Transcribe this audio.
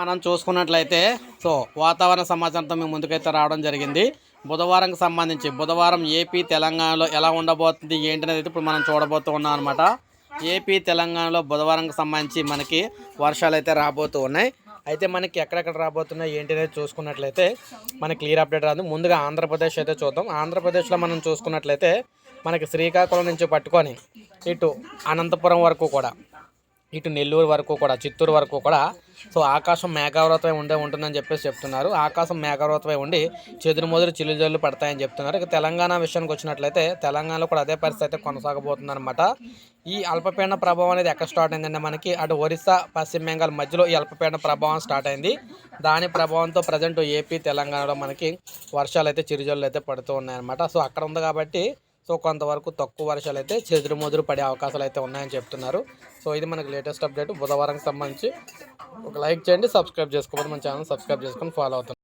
మనం చూసుకున్నట్లయితే సో వాతావరణ సమాచారంతో మేము ముందుకైతే రావడం జరిగింది. బుధవారంకి సంబంధించి బుధవారం ఏపీ తెలంగాణలో ఎలా ఉండబోతుంది ఏంటనేది ఇప్పుడు మనం చూడబోతూ ఉన్నాం అనమాట ఏపీ తెలంగాణలో బుధవారంకి సంబంధించి మనకి వర్షాలు అయితే రాబోతూ ఉన్నాయి. అయితే మనకి ఎక్కడెక్కడ రాబోతున్నాయి ఏంటి అనేది చూసుకున్నట్లయితే మనకి క్లియర్ అప్డేట్ రాదు. ముందుగా ఆంధ్రప్రదేశ్ అయితే చూద్దాం. ఆంధ్రప్రదేశ్లో మనం చూసుకున్నట్లయితే మనకి శ్రీకాకుళం నుంచి పట్టుకొని ఇటు అనంతపురం వరకు కూడా ఇటు నెల్లూరు వరకు కూడా చిత్తూరు వరకు కూడా. సో ఆకాశం మేఘావృతమై ఉండే ఉంటుందని చెప్పేసి చెప్తున్నారు. ఆకాశం మేఘావృతమై ఉండి చెదురుమొదురు చిల్లుజల్లు పడతాయని చెప్తున్నారు. ఇక తెలంగాణ విషయానికి వచ్చినట్లయితే తెలంగాణలో కూడా అదే పరిస్థితి అయితే కొనసాగబోతుందన్నమాట. ఈ అల్పపీడన ప్రభావం అనేది ఎక్కడ స్టార్ట్ అయిందంటే మనకి అటు ఒరిస్సా పశ్చిమ బెంగాల్ మధ్యలో ఈ అల్పపీడన ప్రభావం స్టార్ట్ అయింది. దాని ప్రభావంతో ప్రజెంట్ ఏపీ తెలంగాణలో మనకి వర్షాలు అయితే చిరుజల్లు అయితే పడుతూ ఉన్నాయన్నమాట. సో అక్కడ ఉంది కాబట్టి సో కొంతవరకు తక్కువ వర్షాలు అయితే చెదురు ముదురు పడే అవకాశాలు అయితే ఉన్నాయని చెప్తున్నారు. సో ఇది మనకి లేటెస్ట్ అప్డేట్. బుధవారంకి సంబంధించి ఒక లైక్ చేయండి సబ్స్క్రైబ్ చేసుకోకపోతే మన ఛానల్ సబ్స్క్రైబ్ చేసుకొని ఫాలో అవుతుంది